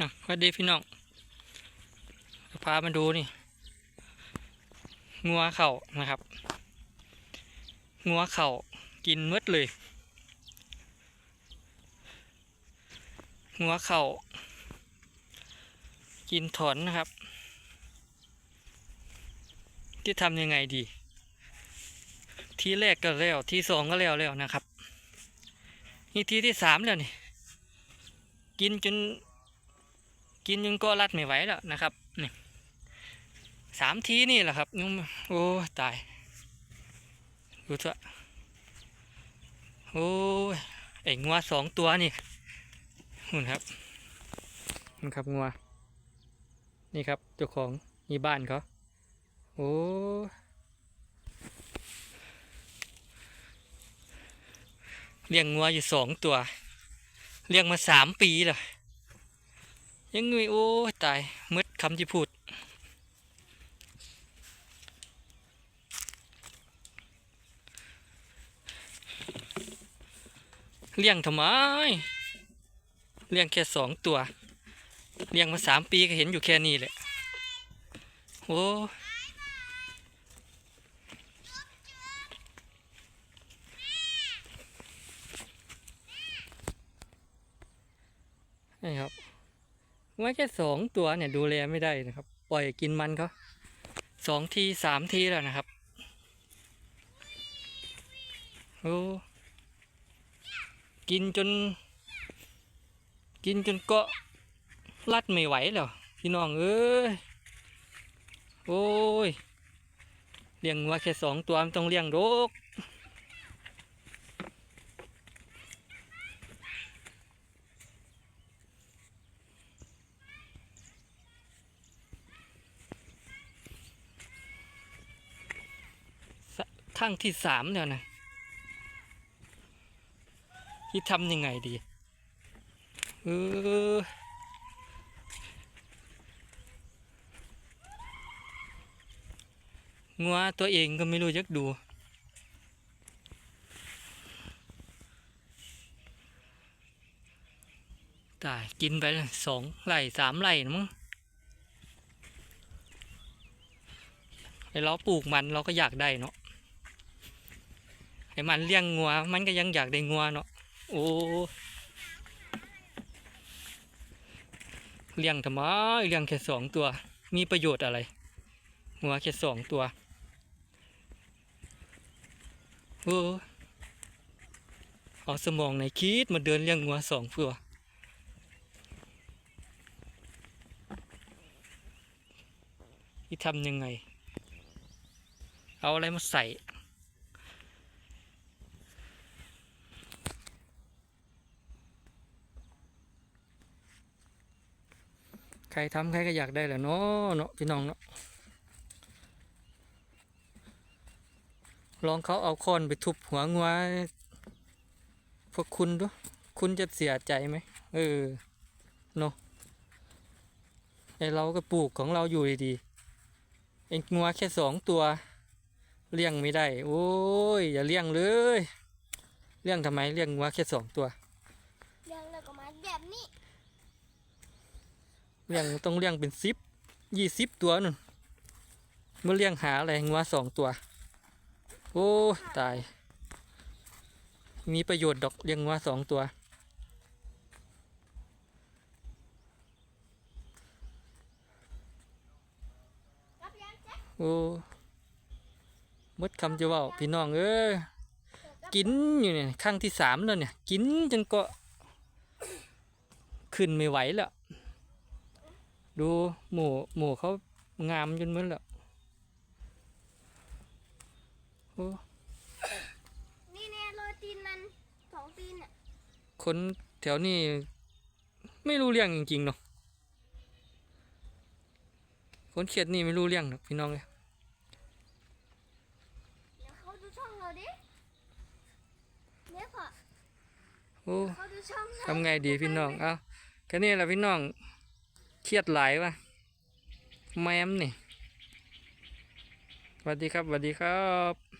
อะสวัสดีพี่น้องพามาดูนี่ งัวเข่านะครับ งัวเข่ากินมืดเลย งัวเข่ากินถอนนะครับ ที่ทำยังไงดี ทีแรกก็แล้ว ทีสองก็แล้วแล้วนะครับ นี่ทีที่สามแล้วนี่ กินจน กินจนก็รัดไม่ไหวแล้วนะครับนี่สามทีนี่แหละครับนุ่มโอ้ตายดูเถอะโอ้ยไอ้งัวสองตัวนี่หุ่นครับนี่ครับงัวนี่ครับเจ้าของนี่บ้านเขาโอ้ยเลี้ยงงัวอยู่สองตัว เลี้ยงมาสามปีแล้ว ยังไงโอ้ตายมืดคำที่พูด เลี้ยงทำไม เลี้ยงแค่สองตัว เลี้ยงมาสามปีก็เห็นอยู่แค่นี้แหละ โอ้นี่ครับ ไว้แค่สองตัวเนี่ยดูแลไม่ได้นะครับ ปล่อยกินมันเขาสองทีสามทีแล้วนะครับโอ้กินจน กินจนเก็รัดไม่ไหวแล้วพี่น้องเอ้ยโอ้ยเลี้ยงวัวแค่สองตัวมันต้องเลี้ยงโดก ข้างที่สามแล้วนะ ที่ทำยังไงดี เอองัวตัวเองก็ไม่รู้จักดู ตายกินไปสองไหลสามไหลนะมั้งไอเราปลูกมันเราก็อยากได้เนาะ ไอมันเลี้ยงงัว มันก็ยังอยากได้งัวเนาะโอ้เลี้ยงทำไมเลี้ยงแค่สองตัว มีประโยชน์อะไรงัวแค่สองตัวโอ้เอาสมองในคิดมาเดินเลี้ยงงัวสองตัวที่ทำยังไง เอาอะไรมาใส่ ใครทำใครก็อยากได้แหละเนาะเนาะพี่น้องเนาะลองเขาเอาค้อนไปทุบหัวงัวพวกคุณดูคุณจะเสียใจไหมเออเนาะไอเราก็ปลูกของเราอยู่ดีๆไองัวแค่สองตัว เลี้ยงไม่ได้ โอ้ยอย่าเลี้ยงเลย เลี้ยงทำไมเลี้ยงงัวแค่สองตัว เรื่องแล้วก็มาแบบนี้ เลี้ยงต้องเลี้ยงเป็นสิบยี่สิบตัวนู่นเมื่อเลี้ยงหาอะไรงัวสองตัว โอ้ตาย มีประโยชน์ดอกเลี้ยงงัวสองตัว โอ้มดคำจะว่าพี่น้องเอ้ยกินอยู่เนี่ยครั้งที่สามแล้วเนี่ย กินจนก็ ขึ้นไม่ไหวแล้ว ดูหมูหมูเขางามจนเหมือนแล้วโอ้นี่แน่โรยตีนมันสองตีนอะคนแถวนี้ไม่รู้เรื่องจริงๆเนาะคนเขียดนี่ไม่รู้เรื่องหรอกพี่น้องเลยเดี๋ยวเขาดูช่องเราดิเนี่ยพอโอ้เขาดูช่องเราทำไงดีพี่น้อง เอ้าแค่นี้แหละพี่น้อง เครียดหลายวะแมมนี่สวัสดีครับสวัสดีครับ